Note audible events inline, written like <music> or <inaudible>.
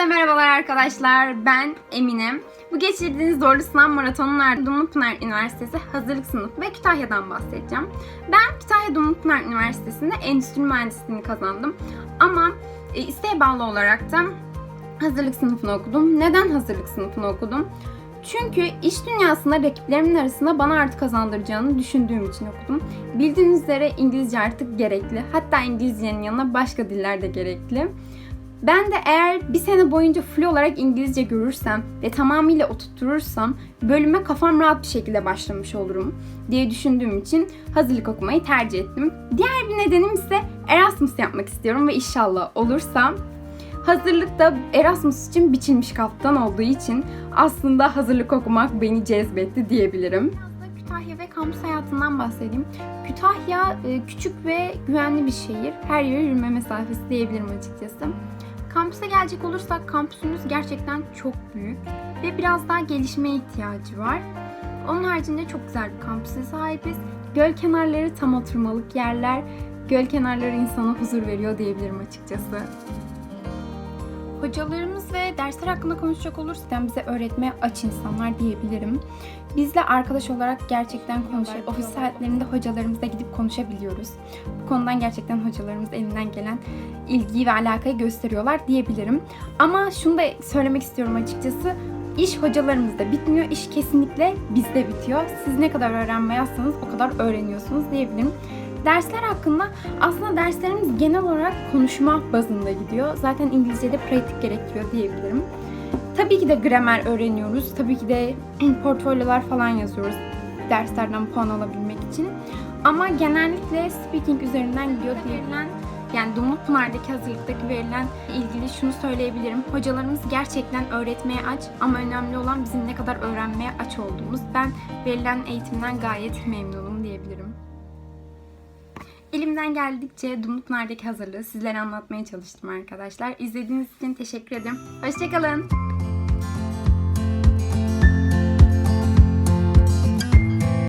Hepinize merhabalar arkadaşlar. Ben Eminem. Bu geçirdiğiniz zorlu sınav maratonunun ardından Pınar Üniversitesi hazırlık sınıfı ve Kütahya'dan bahsedeceğim. Ben Kütahya Dumlupınar Üniversitesi'nde endüstri mühendisliğini kazandım. Ama e, isteğe bağlı olarak da hazırlık sınıfını okudum. Neden hazırlık sınıfını okudum? Çünkü iş dünyasında rakiplerimin arasında bana artı kazandıracağını düşündüğüm için okudum. Bildiğiniz üzere İngilizce artık gerekli. Hatta İngilizcenin yanına başka diller de gerekli. Ben de eğer bir sene boyunca full olarak İngilizce görürsem ve tamamıyla oturturursam bölüme kafam rahat bir şekilde başlamış olurum diye düşündüğüm için hazırlık okumayı tercih ettim. Diğer bir nedenim ise Erasmus yapmak istiyorum ve inşallah olursam hazırlıkta Erasmus için biçilmiş kaftan olduğu için aslında hazırlık okumak beni cezbetti diyebilirim. Kütahya ve kampüs hayatından bahsedeyim. Kütahya e, küçük ve güvenli bir şehir. Her yere yürüme mesafesi diyebilirim açıkçası. Kampüse gelecek olursak kampüsümüz gerçekten çok büyük ve biraz daha gelişmeye ihtiyacı var. Onun haricinde çok güzel bir kampüse sahibiz. Göl kenarları tam oturmalık yerler. Göl kenarları insana huzur veriyor diyebilirim açıkçası. Hocalarımız ve dersler hakkında konuşacak olursak bize öğretmeye aç insanlar diyebilirim. Bizle arkadaş olarak gerçekten konuşuyor. Ofis saatlerinde hocalarımızla gidip konuşabiliyoruz. Bu konudan gerçekten hocalarımız elinden gelen ilgiyi ve alakayı gösteriyorlar diyebilirim. Ama şunu da söylemek istiyorum açıkçası. İş hocalarımızda bitmiyor. İş kesinlikle bizde bitiyor. Siz ne kadar öğrenmeye o kadar öğreniyorsunuz diyebilirim. Dersler hakkında aslında derslerimiz genel olarak konuşma bazında gidiyor. Zaten İngilizce'de pratik gerektiriyor diyebilirim. Tabii ki de gramer öğreniyoruz. Tabii ki de <clears throat> portfolyolar falan yazıyoruz derslerden puan alabilmek için. Ama genellikle speaking üzerinden gidiyor diyebilen yani Dumlupınar'daki hazırlıktaki verilen ilgili şunu söyleyebilirim. Hocalarımız gerçekten öğretmeye aç ama önemli olan bizim ne kadar öğrenmeye aç olduğumuz. Ben verilen eğitimden gayet memnunum diyebilirim. Elimden geldikçe Dumlupınar'daki hazırlığı sizlere anlatmaya çalıştım arkadaşlar. İzlediğiniz için teşekkür ederim. Hoşçakalın.